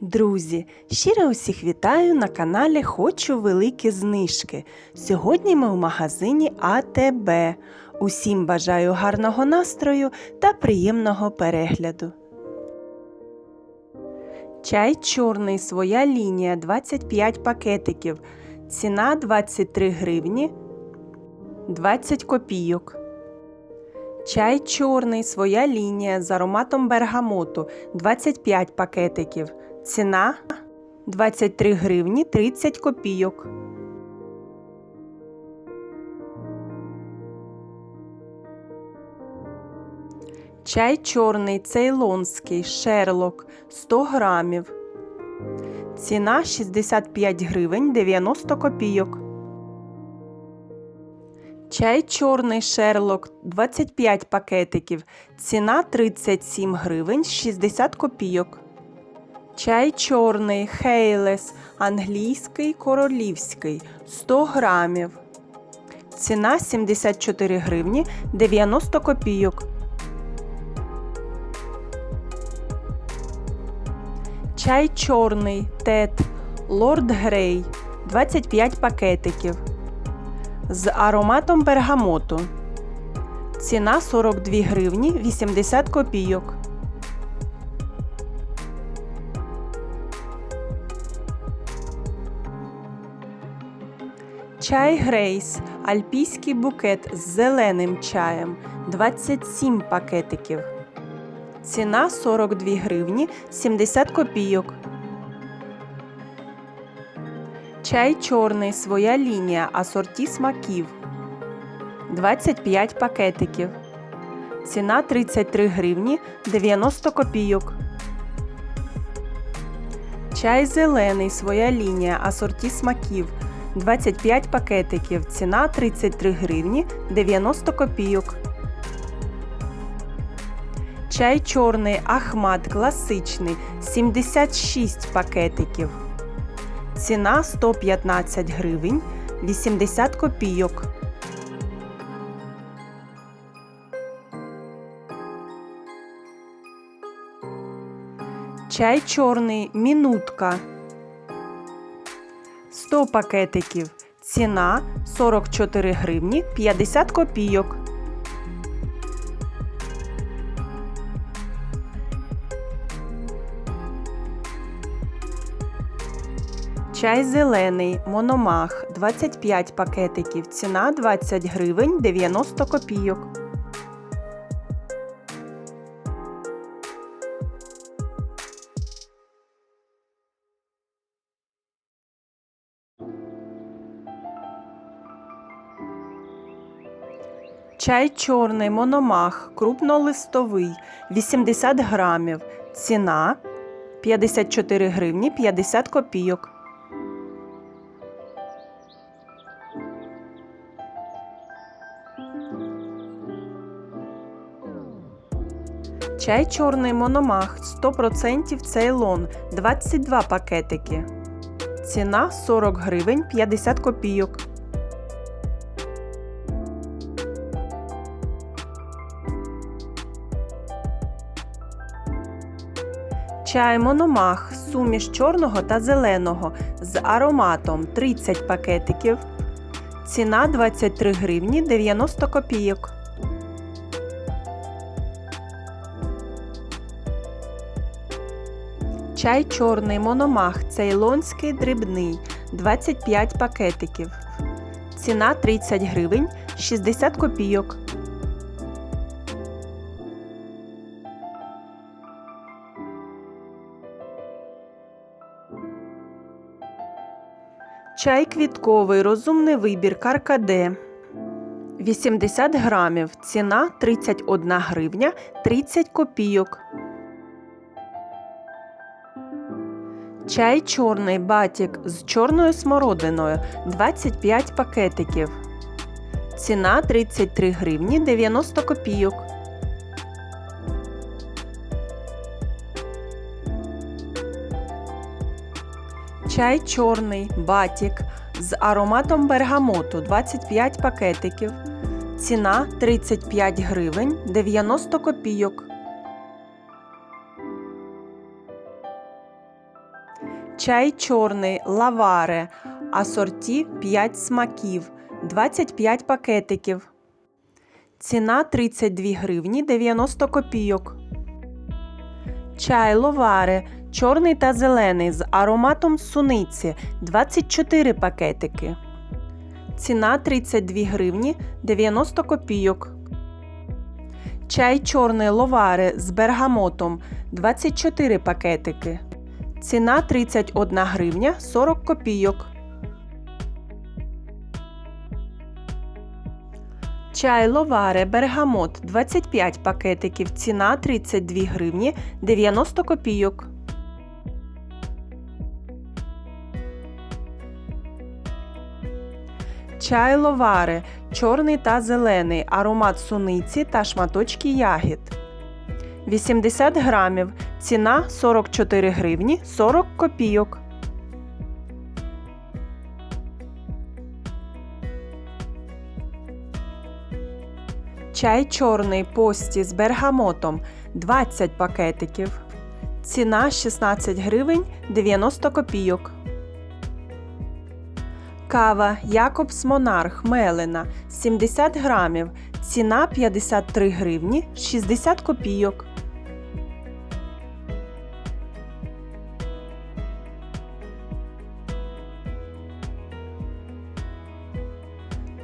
Друзі, щиро усіх вітаю на каналі Хочу великі знижки. Сьогодні ми в магазині АТБ. Усім бажаю гарного настрою та приємного перегляду. Чай чорний, своя лінія 25 пакетиків. Ціна 23 гривні 20 копійок. Чай чорний, своя лінія з ароматом бергамоту 25 пакетиків. Ціна 23 гривні 30 копійок. Чай чорний цейлонський шерлок 100 грамів. Ціна 65 гривень 90 копійок. Чай чорний шерлок 25 пакетиків. Ціна 37 гривень 60 копійок. Чай чорний Хейлес англійський королівський 100 грамів. Ціна 74 гривні 90 копійок. Чай чорний Тет Лорд Грей 25 пакетиків. З ароматом бергамоту. Ціна 42 гривні 80 копійок. Чай Грейс Альпійський букет з зеленим чаєм 27 пакетиків. Ціна 42 гривні 70 копійок. Чай чорний своя лінія асорті смаків 25 пакетиків. Ціна 33 гривні 90 копійок. Чай зелений своя лінія асорті смаків 25 пакетиків. Ціна 33 гривні 90 копійок. Чай чорний Ахмат класичний 76 пакетиків. Ціна 115 гривень 80 копійок. Чай чорний мінутка 100 пакетиків. Ціна 44 гривні 50 копійок. Чай зелений Мономах 25 пакетиків. Ціна 20 гривень 90 копійок. Чай чорний Мономах крупнолистовий 80 грамів. Ціна 54 гривні 50 копійок. Чай чорний мономах 100% цейлон 22 пакетики. Ціна 40 гривень 50 копійок. Чай мономах суміш чорного та зеленого з ароматом 30 пакетиків. Ціна 23 гривні 90 копійок. Чай чорний мономах цейлонський дрібний 25 пакетиків. Ціна 30 гривень 60 копійок. Чай квітковий розумний вибір Каркаде 80 грамів. Ціна 31 гривня 30 копійок. Чай чорний батік з чорною смородиною 25 пакетиків. Ціна 33 гривні 90 копійок. Чай чорний батік з ароматом бергамоту 25 пакетиків. Ціна 35 гривень 90 копійок. Чай чорний лаваре. Асорті 5 смаків. 25 пакетиків. Ціна 32 гривні 90 копійок. Чай ловаре. Чорний та зелений з ароматом суниці 24 пакетики. Ціна 32 гривні 90 копійок. Чай чорний ловаре з бергамотом 24 пакетики. Ціна 31 гривня 40 копійок. Чай ловаре бергамот 25 пакетиків. Ціна 32 гривні 90 копійок. Чай ловаре чорний та зелений, аромат суниці та шматочки ягід. 80 грамів. Ціна 44 гривні 40 копійок. Чай чорний пості з бергамотом 20 пакетиків. Ціна 16 гривень 90 копійок. Кава Якобс Монарх Мелена 70 грамів. Ціна 53 гривні 60 копійок.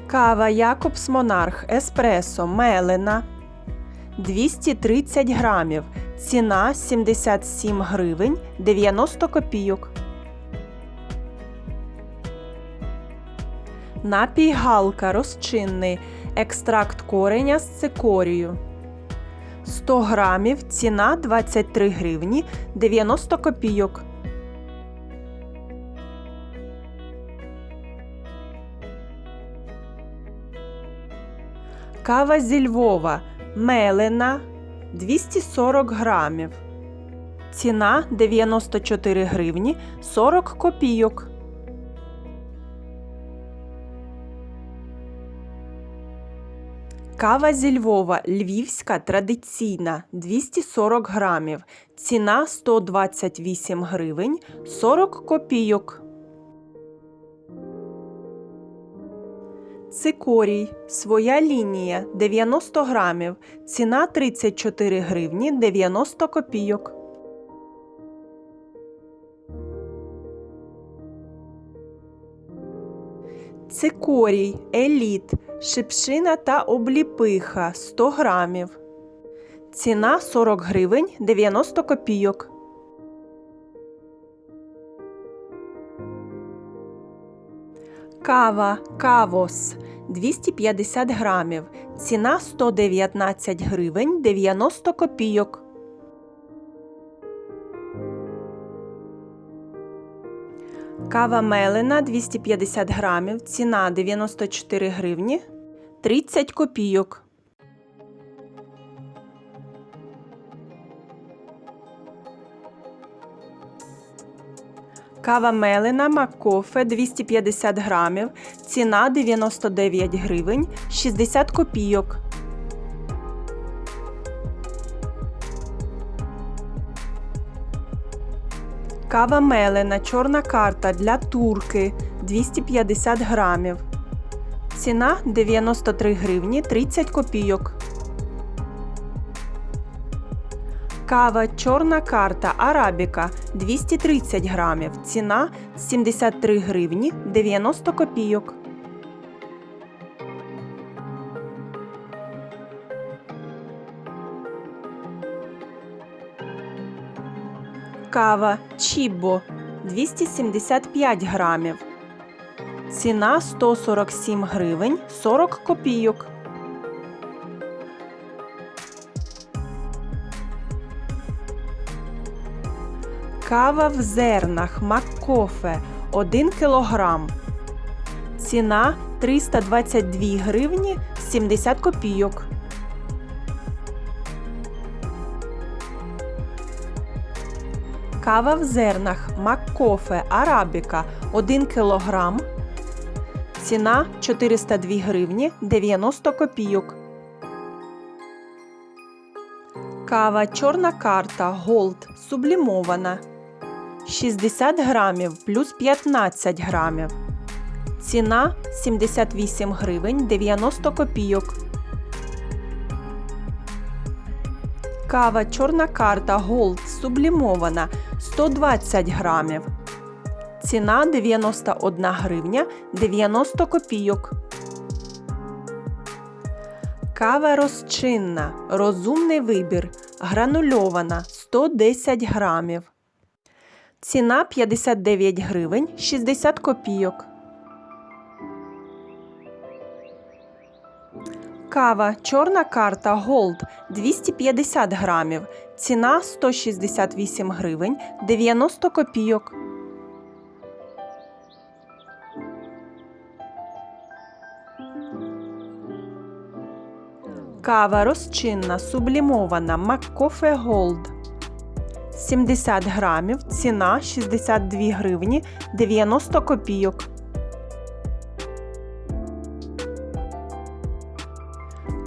Кава Якобс Монарх Еспресо Мелена 230 грамів. Ціна 77 гривень 90 копійок. Напій Галка розчинний. Екстракт кореня з цикорію. 100 грамів. Ціна 23 гривні 90 копійок. Кава зі Львова. Мелена 240 грамів. Ціна 94 гривні 40 копійок. Кава зі Львова львівська традиційна 240 грамів. Ціна 128 гривень 40 копійок. Цикорій. Своя лінія 90 грамів. Ціна 34 гривні 90 копійок. Цикорій, еліт, шипшина та обліпиха 100 грамів. Ціна 40 гривень 90 копійок. Кава Кавос 250 грамів. Ціна 119 гривень 90 копійок. Кава Мелена 250 грамів. Ціна 94 гривні 30 копійок. Кава Мелена Маккофе 250 грамів. Ціна 99 гривень 60 копійок. Кава Мелена чорна карта для турки 250 грамів. Ціна 93 гривні 30 копійок. Кава чорна карта Арабіка 230 грамів. Ціна 73 гривні 90 копійок. Кава Чібо 275 грамів. Ціна 147 гривень 40 копійок. Кава в зернах Маккофе 1 кілограм. Ціна 322 гривні 70 копійок. Кава в зернах Маккофе Арабіка 1 кг. Ціна 402 гривні 90 копійок. Кава чорна карта Голд сублімована 60 грамів плюс 15 грамів. Ціна 78 гривень 90 копійок. Кава чорна карта Gold сублімована 120 грамів. Ціна 91 гривня 90 копійок. Кава розчинна. Розумний вибір. Гранульована 110 грамів. Ціна 59 гривень 60 копійок. Кава чорна карта Gold 250 грамів. Ціна 168 гривень 90 копійок. Кава розчинна сублімована Маккофе Gold 70 грамів. Ціна 62 гривні 90 копійок.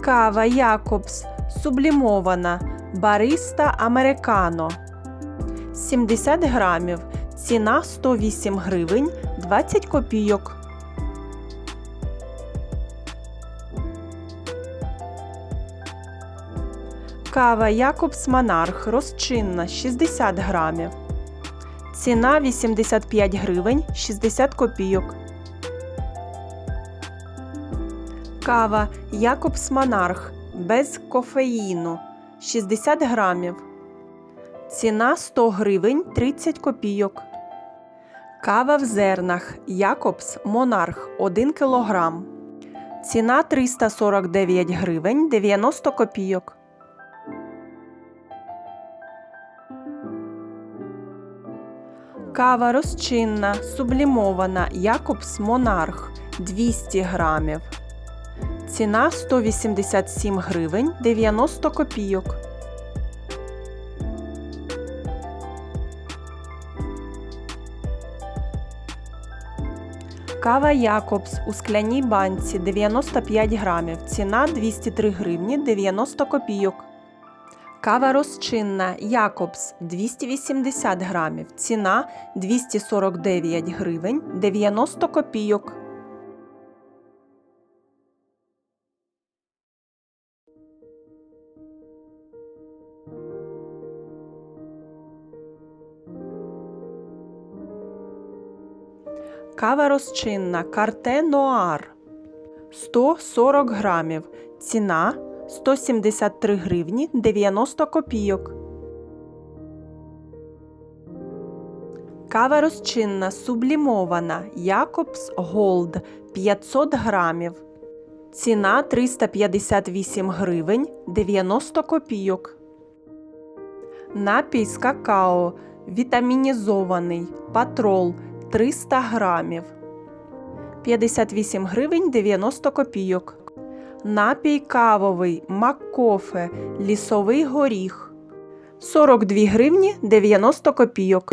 Кава Якобс сублімована Бариста Американо 70 грамів. Ціна 108 гривень 20 копійок. Кава Якобс Монарх розчинна 60 грамів. Ціна 85 гривень 60 копійок. Кава Якобс Монарх без кофеїну 60 грамів. Ціна 100 гривень 30 копійок. Кава в зернах Якобс Монарх 1 кілограм. Ціна 349 гривень 90 копійок. Кава розчинна, сублімована Якобс Монарх 200 грамів. Ціна 187 гривень 90 копійок. Кава Якобс у скляній банці 95 грамів. Ціна 203 гривні 90 копійок. Кава розчинна Якобс 280 грамів. Ціна 249 гривень 90 копійок. Кава розчинна Карте Ноар 140 грамів. Ціна 173 гривні 90 копійок. Кава розчинна сублімована Якобс Голд 500 грамів. Ціна 358 гривень 90 копійок. Напій з какао вітамінізований патрол 300 грамів. 58 гривень 90 копійок. Напій кавовий Маккофе лісовий горіх 42 гривні 90 копійок.